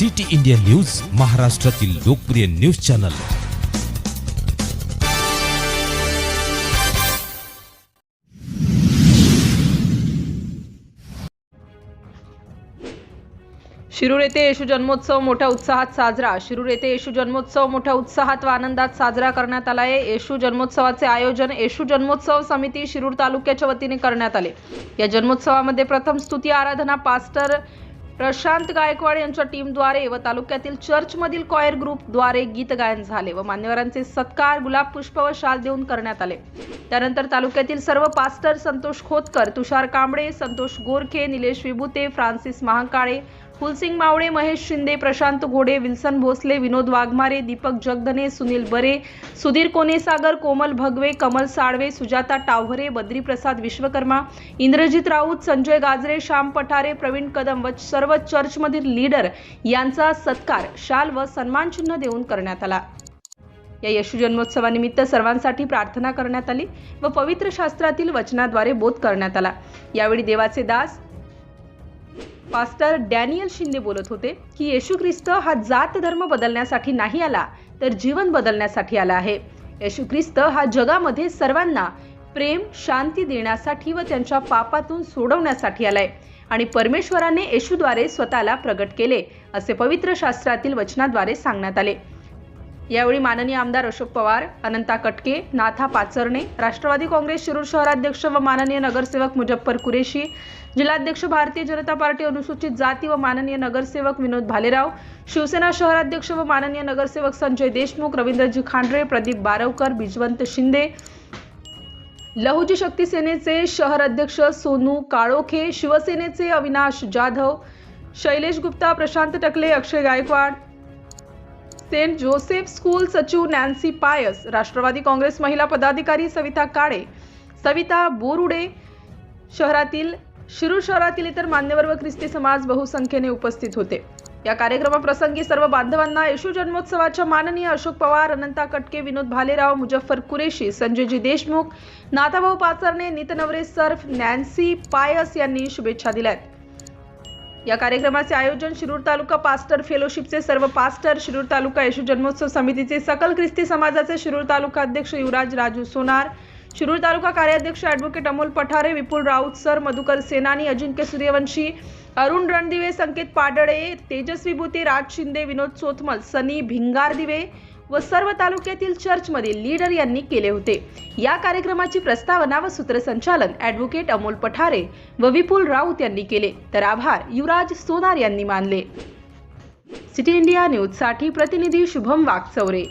City India news महाराष्ट्रातील लोकप्रिय news channel. Shirur येथे येशू जन्मोत्सव मोठ्या उत्साहात साजरा. शिरूर येथे येशू जन्मोत्सव मोठ्या उत्साहात व आनंदात साजरा करण्यात आला आहे. येशू जन्मोत्सवाचे आयोजन येशू जन्मोत्सव समिती शिरूर तालुक्याच्या वतीने करण्यात आले. या जन्मोत्सवामध्ये प्रथम स्तुती आराधना पास्टर प्रशांत गायकवाड यांच्या टीमद्वारे व तालुक्यातील चर्चमधील कॉयर ग्रुपद्वारे गीत गायन झाले व मान्यवरांचे सत्कार गुलाब पुष्प व शाल देऊन करण्यात आले. त्यानंतर तालुक्यातील सर्व pastor Santosh Khotkar Tushar Kamble Santosh Gorkhe Nilesh Vibhute Francis Mahakale Phulsingh Mavale Mahesh Shinde Prashant Ghode Wilson Bhosale Vinod Waghmare Deepak Jagdhane Sunil Bare Sudhir Konesagar कोमल भगवे कमल साळवे सुजाता टावहरे बद्रीप्रसाद विश्वकर्मा इंद्रजित राऊत संजय गाजरे श्याम पठारे प्रवीण कदम व सर्व चर्चमधील लीडर यांचा सत्कार शाल व सन्मानचिन्ह देऊन करण्यात आला. या यशुजन्मोत्सवानिमित्त सर्वांसाठी प्रार्थना करण्यात आली व पवित्र शास्त्रातील वचनाद्वारे बोध करण्यात आला. यावेळी देवाचे दास पास्टर डॅनियल शिंदे बोलत होते की येशू ख्रिस्त हा जात धर्म बदलण्यासाठी नाही आला तर जीवन बदलण्यासाठी आला आहे. येशू ख्रिस्त हा जगामध्ये सर्वांना प्रेम शांती देण्यासाठी व त्यांच्या पापातून सोडवण्यासाठी आलाय आणि परमेश्वराने येशूद्वारे स्वतःला प्रगट केले असे पवित्र शास्त्रातील वचनाद्वारे सांगण्यात आले. यावेळी माननीय आमदार अशोक पवार अनंता कटके नाथा पाचरणे राष्ट्रवादी काँग्रेस शिरूर शहराध्यक्ष व माननीय नगरसेवक मुजफ्फर कुरेशी जिल्हाध्यक्ष भारतीय जनता पार्टी अनुसूचित जाती व माननीय नगरसेवक विनोद भालेराव शिवसेना शहराध्यक्ष व माननीय नगरसेवक संजय देशमुख रवींद्रजी खांडरे प्रदीप बारवकर बिजवंत शिंदे लहुजी शक्ती सेनेचे शहर अध्यक्ष सोनू काळोखे शिवसेनेचे Avinash Jadhav Shailesh Gupta Prashant Takle Akshay Gaikwad saint Joseph school सचिव नॅन्सी पायस राष्ट्रवादी काँग्रेस महिला पदाधिकारी सविता काळे सविता बोरुडे शहरातील शिरूर शहरातील इतर मान्यवर व ख्रिस्ती समाज बहुसंख्येने उपस्थित होते. या कार्यक्रमाप्रसंगी सर्व बांधवांना येशू जन्मोत्सवाच्या माननीय अशोक पवार अनंता कटके विनोद भालेराव मुजफ्फर कुरेशी संजयजी देशमुख नाथाभाऊ पाचरणे नितनवरे सर्फ नॅन्सी पायस यांनी शुभेच्छा दिल्यात. या कार्यक्रमाचे आयोजन शिरूर तालुका पास्टर फेलोशिपचे सर्व पास्टर शिरूर तालुका येशू जन्मोत्सव समितीचे सकल ख्रिस्ती समाजाचे शिरूर तालुका अध्यक्ष युवराज राजू सोनार शिरूर तालुका कार्याध्यक्ष ॲडव्होकेट अमोल पठारे विपुल राऊत सर मधुकर सेनानी अजिंक्य सूर्यवंशी अरुण रणदिवे संकेत पाडळे तेजस्वी भूते राज शिंदे विनोद सोथमल सनी भिंगारदिवे व सर्व तालुक्यातील चर्चमधील लीडर यांनी केले होते. या कार्यक्रमाची प्रस्तावना व सूत्रसंचालन ॲडव्होकेट अमोल पठारे व विपुल राऊत यांनी केले. तर आभार युवराज सोनार यांनी मानले. सिटी इंडिया न्यूजसाठी प्रतिनिधी शुभम वागचौरे.